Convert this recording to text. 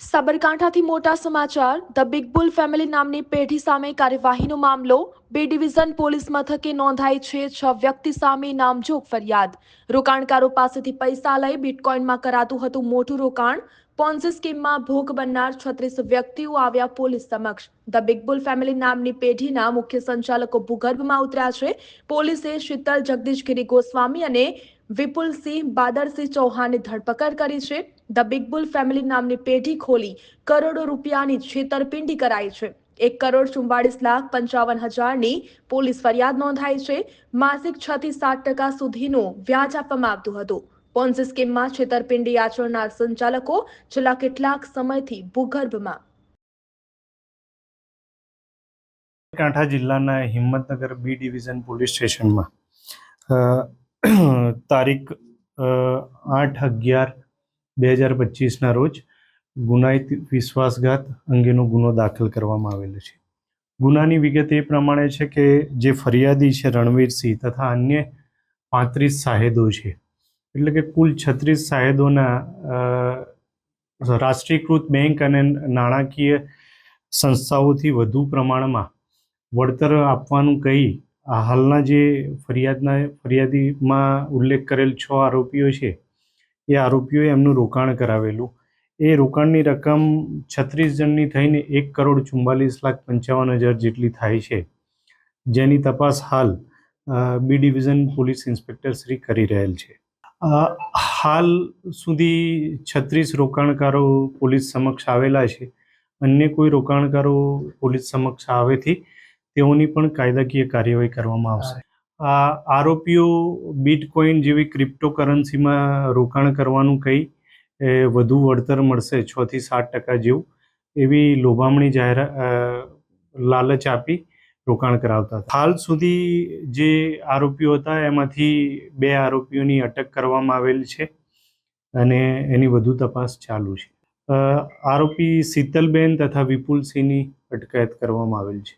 સાબરકાંઠાથી મોટા સમાચાર, the big bull family નામની પેઢી સામે કાર્યવાહીનો મામલો, બે ડિવિઝન પોલીસ મથકે નોંધાઈ છે, છ વ્યક્તિ સામે નામજોગ ફરિયાદ. રોકાણકારો પાસેથી પૈસા લઈ બિટકોઇનમાં કરાતું હતું મોટું રોકાણ પોન્ઝી સ્કીમમાં ભોગ બનનાર છત્રીસ વ્યક્તિઓ આવ્યા પોલીસ સમક્ષ. ધ બિગ બુલ ફેમિલી નામની પેઢીના મુખ્ય સંચાલકો ભૂગર્ભમાં ઉતર્યા છે. પોલીસે શીતલ જગદીશગીરી ગોસ્વામી અને વિપુલસિંહ બાદરસિંહ ચૌહાણની ધરપકડ કરી છે. ધ બિગ બુલ ફેમિલી નામની પેઢી ખોલી કરોડો રૂપિયાની છેતરપિંડી કરાઈ છે. એક કરોડ ચુમ્બાળીસ લાખ પંચાવન હજારની પોલીસ ફરિયાદ નોંધાઈ છે. માસિક છ થી સાત ટકા સુધીનું વ્યાજ આપવામાં આવતું હતું. પોન્ઝી સ્કીમમાં છેતરપિંડી આચરનાર સંચાલકો છેલ્લા કેટલાક સમયથી ભૂગર્ભમાં. કાંઠા જિલ્લાના હિંમતનગર બી ડિવિઝન પોલીસ સ્ટેશનમાં તારીખ આઠ અગિયાર બે હજાર પચીસના રોજ ગુનાહિત વિશ્વાસઘાત અંગેનો ગુનો દાખલ કરવામાં આવેલો છે. ગુનાની વિગત એ પ્રમાણે છે કે જે ફરિયાદી છે રણવીરસિંહ તથા અન્ય પાંત્રીસ સાહેદો છે એટલે કે કુલ છત્રીસ સાહેદોના રાષ્ટ્રીયકૃત બેંક અને નાણાકીય સંસ્થાઓથી વધુ પ્રમાણમાં વળતર આપવાનું કહી આ હાલના જે ફરિયાદના, ફરિયાદીમાં ઉલ્લેખ કરેલ છ આરોપીઓ છે, એ આરોપીઓએ એમનું રોકાણ કરાવેલું. એ રોકાણની રકમ છત્રીસ જણની થઈને એક કરોડ ચુમ્માલીસ લાખ પંચાવન હજાર જેટલી થાય છે. જેની તપાસ હાલ B division police inspector Shri કરી રહેલ છે. હાલ સુધી છત્રીસ રોકાણકારો પોલીસ સમક્ષ આવેલા છે. અન્ય કોઈ રોકાણકારો પોલીસ સમક્ષ આવેથી તેઓની પણ કાયદાકીય કાર્યવાહી કરવામાં આવશે. આ આરોપીઓ બિટકોઇન જેવી ક્રિપ્ટોકરન્સીમાં રોકાણ કરવાનું કંઈ વધુ વળતર મળશે છથી સાત ટકા જેવું એવી લોભામણી જાહેરાત લાલચ આપી રોકાણ કરાવતા હતા. હાલ સુધી જે આરોપીઓ હતા, એમાંથી બે આરોપીઓની અટક કરવામાં આવેલ છે અને એની વધુ તપાસ ચાલુ છે આરોપી શીતલબેન તથા વિપુલસિંહની અટકાયત કરવામાં આવેલ છે